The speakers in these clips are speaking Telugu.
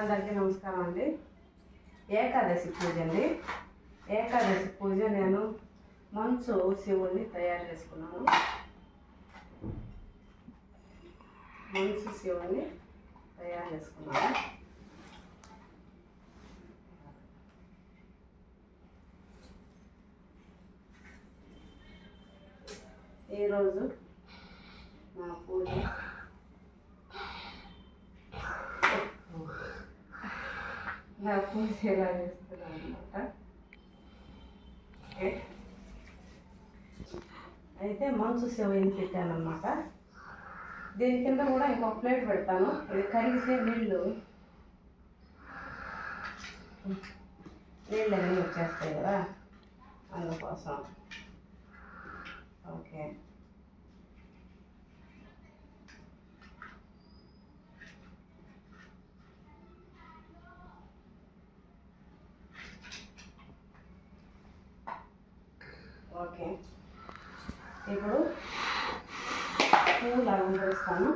అందరికీ నమస్కారం అండి. ఏకాదశి పూజ అండి. ఏకాదశి పూజ నేను మంచు శివుణ్ణి తయారు చేసుకున్నాను. మంచు శివుణ్ణి తయారు చేసుకున్నాను. ఈరోజు నా పూజ నా పూజ చేస్తున్నాను అనమాట అయితే మంచు శివని పెట్టానమాట దీని కింద కూడా ఇంకొక ప్లేట్ పెడతాను. ఇది కరిగిసే నీళ్ళు నీళ్ళు అన్నీ వచ్చేస్తాయి కదా అందుకోసం. ఓకే. ఇలా అలంకరిస్తాను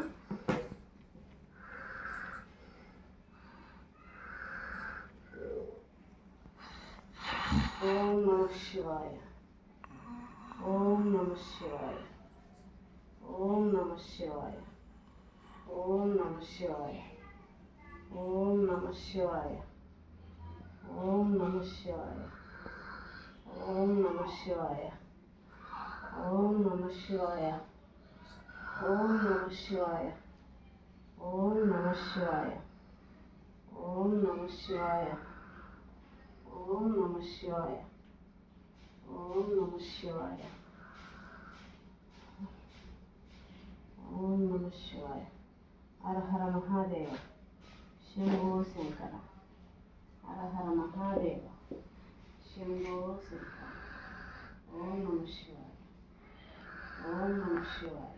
ఓం నమ శివాయ. ఓం నమ శివాయ. ఓం నమ శివాయ. ఓం నమ శివాయ. ఓం నమ శివాయ. ఓం నమ శివాయ. ఓం నమ శివాయ. ఓం నమ శివాయ. オーナムシワヤ。オーナムシワヤ。オーナムシワヤ。オーナムシワヤ。オーナムシワヤ。オーナムシワヤ。アラハラマハデヨ。シンボーセンから。アラハラマハデヨ。シンボーセンから。オーナムシワヤ。オーナムシワヤ。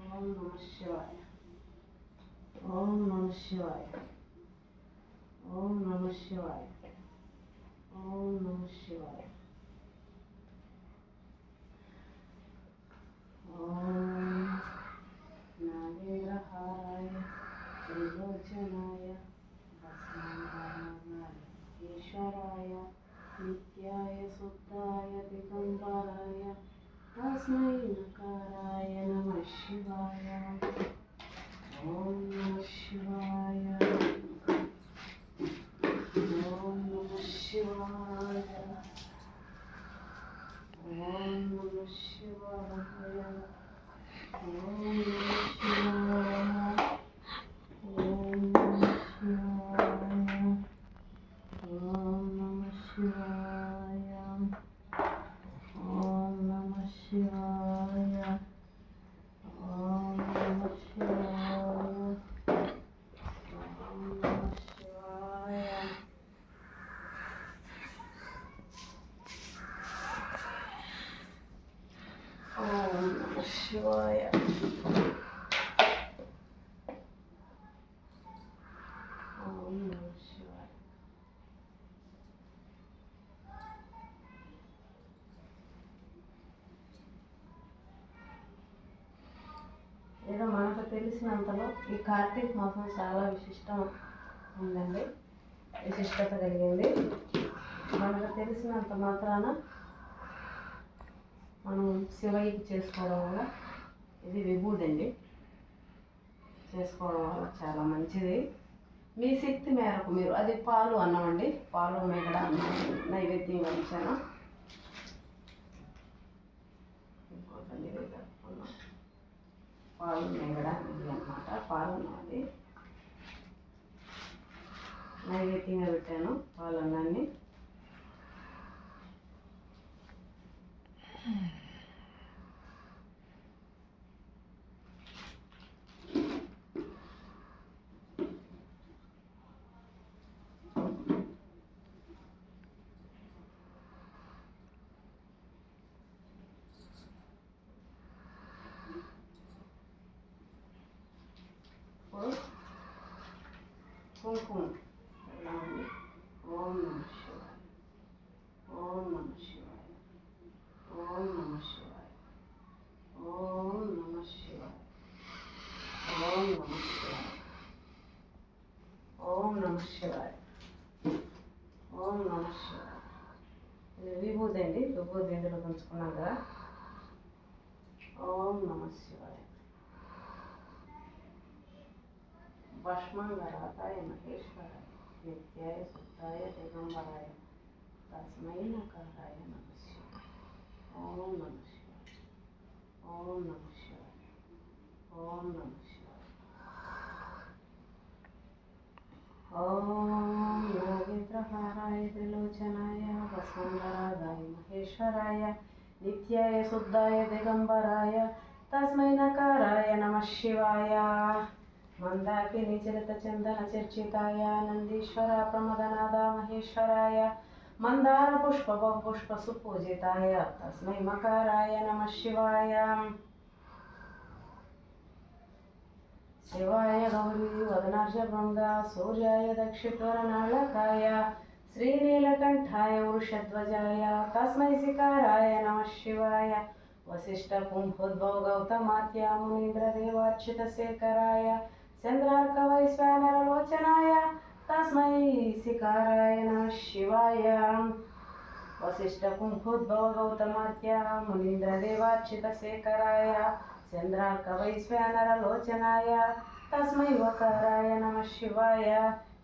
ओम नमः शिवाय ओम नमः शिवाय ओम नमः शिवाय ओम नमः शिवाय ओम नागेरहाय त्रिलोचनाय भस्माय ईश्वराय नित्याय शुद्धाय दिगंबराय अस्मै नकाराय नमः शिवाय। ॐ नमः शिवाय। ॐ नमः शिवाय। ॐ नमः शिवाय। ॐ नमः शिवाय। శివాయ ఓం ఏదో మనకు తెలిసినంతలో ఈ కార్తీక మాసం చాలా విశిష్టం ఉందండి. విశిష్టత కలిగింది. మనకు తెలిసినంత మాత్రాన మనం శివయ్యకి చేసుకోవడం వల్ల ఇది విభూదండి చేసుకోవడం వల్ల చాలా మంచిది. మీ శక్తి మేరకు మీరు అది పాలు అన్నమండి పాలు మేకడ నైవేద్యం వచ్చాను ఇంకోటండి ఇది కలుపుకున్నాం. పాలు మేగడ అన్నమాట. పాలు అన్నది. నైవేద్యంగా పెట్టాను పాలు అన్నాన్ని Oh, oh. ఓం నమ శివాయ ఓం నమ శివాయ. ఓం నమ శివాయ. ఇది విభూది అండి. విభూది ఇందులో పంచుకున్నాం కదా. ఓం నమ శివాయ. భస్మంగరాతాయ మహేశ్వర నిత్యాయ శుద్ధాయ దిగంబరాయ. తస్మై నకారాయ నమ శివాయ. ఓం నమ శివాయ. ఓం నమ శివాయ. ఓం నమ नाराय महेश्वराय, नित्याय शुद्धाय दिगम्बराय, तस्मै नकाराय नमः शिवाय। मन्दाकिनीचरितचन्दनचर्चिताय नन्दीश्वर प्रमदनाद महेश्वराय मन्दारपुष्पबहुपुष्पसुपूजिताय तस्मै मकाराय नमः शिवाय। शिवाय गौरी वदनार्षभृङ्गा सूर्याय दक्षितवरनाळकाय श्रीनीलकण्ठाय वृषध्वजाय तस्मै सिकाराय नमः शिवाय। वसिष्ठपुम्भोद्भव गौतमात्या मुनीन्द्रदेवार्चितशेखराय चन्द्रार्कवैश्वानरलोचनाय तस्मै सिकाराय नमः शिवाय। वसिष्ठपुम्भोद्भव गौतमात्या मुनीन्द्रदेवार्चितशेखराय चन्द्रार्कवैश्वानरलोचनाय तस्मै वकाराय नमः शिवाय।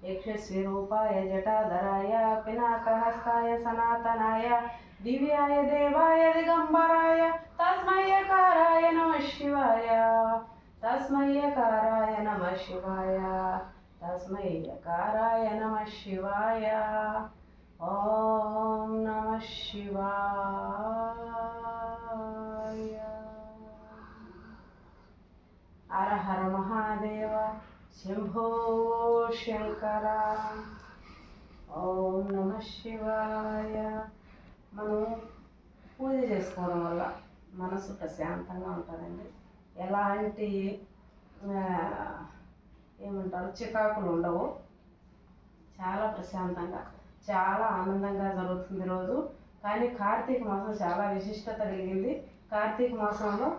यक्षस्विरूपाय जटाधराय, पिनाकहस्ताय सनातनाय, दिव्याय देवाय दिगम्बराय तस्मयकाराय नमः शिवाय। तस्मयकाराय नमः शिवाय। तस्मयकाराय नमः शिवाय। ॐ नमः शिवाय। हर हर महादेव, शम्भो శంకర. ఓం నమ శివాయ. మనం పూజ చేసుకోవడం వల్ల మనసు ప్రశాంతంగా ఉంటుందండి. ఎలాంటి ఏమంటారు చికాకులు ఉండవు. చాలా ప్రశాంతంగా చాలా ఆనందంగా జరుగుతుంది రోజు. కానీ కార్తీక మాసం చాలా విశిష్టత కలిగింది. కార్తీక మాసంలో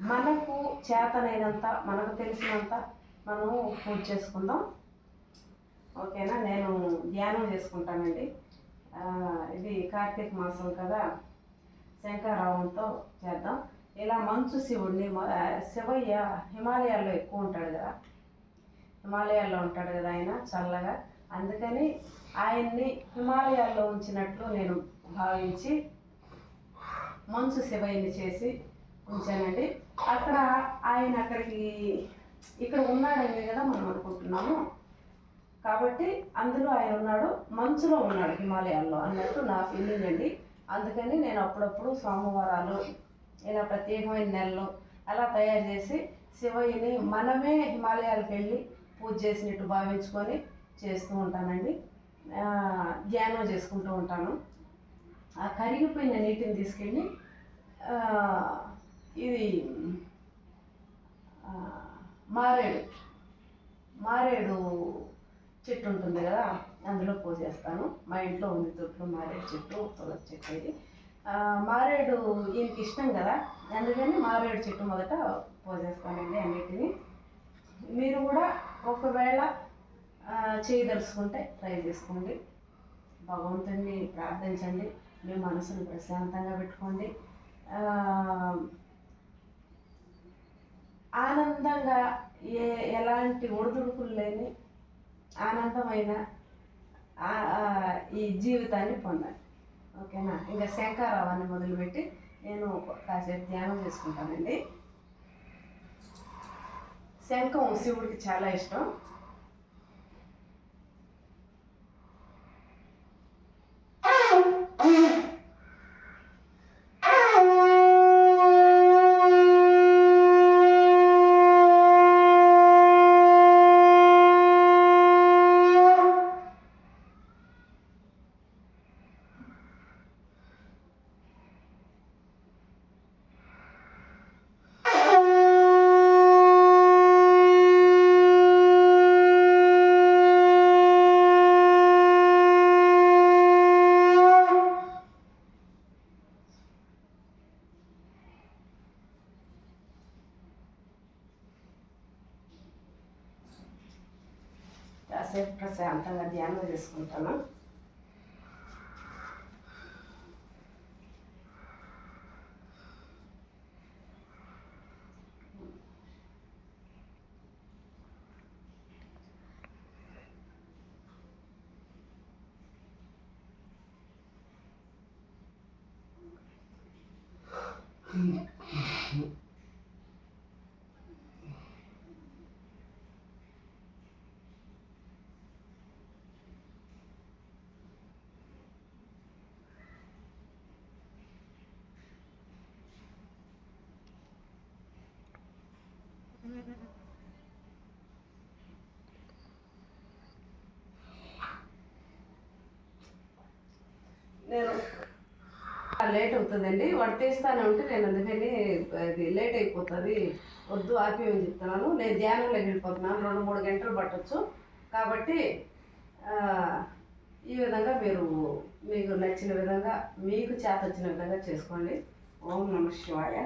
మనకు చేతనైనంత మనకు తెలిసినంత మనము పూజ చేసుకుందాం. ఓకేనా? నేను ధ్యానం చేసుకుంటానండి. ఇది కార్తీక మాసం కదా. శంకరావంతో చేద్దాం. ఇలా మంచు శివుడిని శివయ్య హిమాలయాల్లో ఎక్కువ ఉంటాడు కదా. హిమాలయాల్లో ఉంటాడు కదా ఆయన చల్లగా. అందుకని ఆయన్ని హిమాలయాల్లో ఉంచినట్లు నేను భావించి మంచు శివయ్యని చేసి ఉంచానండి. అక్కడ ఆయన అక్కడికి ఇక్కడ ఉన్నాడనే కదా మనం అనుకుంటున్నాము. కాబట్టి అందులో ఆయన ఉన్నాడు మంచులో ఉన్నాడు హిమాలయాల్లో. అన్నట్టు నా ఫీలింగ్ అండి. అందుకని నేను అప్పుడప్పుడు సోమవారాలు ఇలా ప్రత్యేకమైన నెలలు అలా తయారు చేసి శివయ్యని మనమే హిమాలయాలకు వెళ్ళి పూజ చేసినట్టు భావించుకొని చేస్తూ ఉంటానండి. ధ్యానం చేసుకుంటూ ఉంటాను. ఆ కరిగిపోయిన నీటిని తీసుకెళ్ళి ఇది మారేడు మారేడు చెట్టు ఉంటుంది కదా అందులో పోసేస్తాను. మా ఇంట్లో ఉంది తొట్లు మారేడు చెట్టు తులసి చెట్టు ఇది. మారేడు ఈయనకి ఇష్టం కదా అందుకని మారేడు చెట్టు మొదట పోసేస్తానండి అన్నిటిని. మీరు కూడా ఒకవేళ చేయదలుచుకుంటే ట్రై చేసుకోండి. భగవంతుడిని ప్రార్థించండి. మీ మనసును ప్రశాంతంగా పెట్టుకోండి. ఆనందంగా ఏ ఎలాంటి ఒడిదుడుకులు లేని ఆనందమైన ఈ జీవితాన్ని పొందాలి. ఓకేనా? ఇంకా శంకారావాన్ని మొదలుపెట్టి నేను కాసేపు ధ్యానం చేసుకుంటానండి. శంఖం శివుడికి చాలా ఇష్టం. కాసేపు ప్రశాంతంగా ధ్యానం చేసుకుంటాను నేను లేట్ అవుతుందండి. వాడు తీస్తానే ఉంటే నేను అందుకని అది లేట్ అయిపోతుంది. వద్దు ఆపేయమని చెప్తున్నాను. నేను ధ్యానంలో వెళ్ళిపోతున్నాను. రెండు మూడు గంటలు పట్టొచ్చు. కాబట్టి ఈ విధంగా మీరు మీకు నచ్చిన విధంగా మీకు చేత వచ్చిన విధంగా చేసుకోండి. ఓం నమ శివాయ.